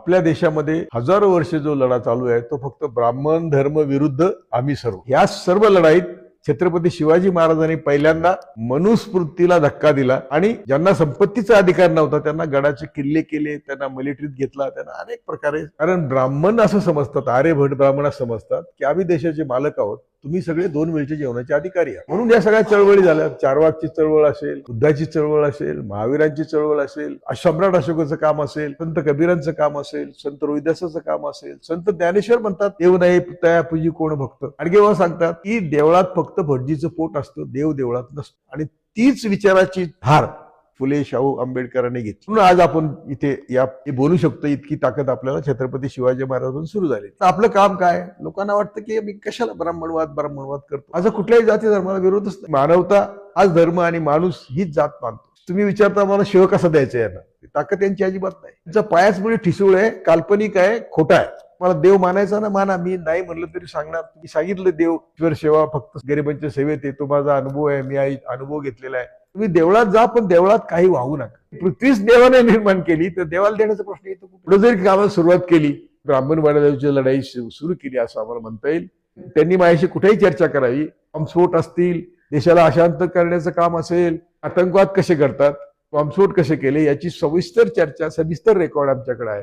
आपल्या देशामध्ये हजारो वर्ष जो लढा चालू आहे तो फक्त ब्राह्मण धर्म विरुद्ध आम्ही सर्व. या सर्व लढाईत छत्रपती शिवाजी महाराजांनी पहिल्यांदा मनुस्मृतीला धक्का दिला आणि ज्यांना संपत्तीचा अधिकार नव्हता त्यांना गडाचे किल्ले केले त्यांना मिलिटरीत घेतला त्यांना अनेक प्रकारे. कारण ब्राह्मण असं समजतात आर्यभट ब्राह्मण असं समजतात की आम्ही देशाचे मालक आहोत. तुम्ही सगळे दोन वेळचे जेवणाचे अधिकारी आहात. म्हणून या सगळ्या चळवळी झाल्या. चारवाकची चळवळ असेल बुद्धाची चळवळ असेल महावीरांची चळवळ असेल सम्राट अशोकाचं काम असेल संत कबीरांचं काम असेल संत रोहिदासाचं काम असेल संत ज्ञानेश्वर म्हणतात देव नाही तया पूजी कोण भक्त? आणि केव्हा सांगतात की देवळात फक्त भटजीचं पोट असतं देव देवळात नसतं. आणि तीच विचाराची धार फुले शाहू आंबेडकरांनी घेतली. म्हणून आज आपण इथे या बोलू शकतो इतकी ताकद आपल्याला छत्रपती शिवाजी महाराजांपासून सुरू झाली. तर आपलं काम काय? लोकांना वाटतं की मी कशाला ब्राह्मणवाद ब्राह्मणवाद करतो? माझा कुठल्याही जाती धर्माला विरोधच नाही मानवता आज धर्म आणि माणूस हीच जात मानतो. तुम्ही विचारता मला शिव कसा द्यायचा यांना? ताकद यांची अजिबात नाही. त्यांचा पायाच म्हणजे ठिसूळ आहे काल्पनिक आहे खोटा आहे. मला देव मानायचा ना माना. मी नाही म्हणलं तरी सांगणार. मी सांगितलं देव ईश्वर सेवा फक्त गरिबांच्या सेवेत येतो. माझा अनुभव आहे मी आई अनुभव घेतलेला आहे. तुम्ही देवळात जा पण देवळात काही वाहू नका. पृथ्वीच देवाने निर्माण केली तर देवाला देण्याचा प्रश्न येतो पुढे जरी कामाला सुरुवात केली ब्राह्मण वाड्याची लढाई सुरू केली असं आम्हाला म्हणता येईल. त्यांनी माझ्याशी कुठेही चर्चा करावी. बॉम्बस्फोट असतील देशाला अशांत करण्याचं काम असेल आतंकवाद कसे करतात बॉम्बस्फोट कसे केले याची सविस्तर चर्चा सविस्तर रेकॉर्ड आमच्याकडे आहे.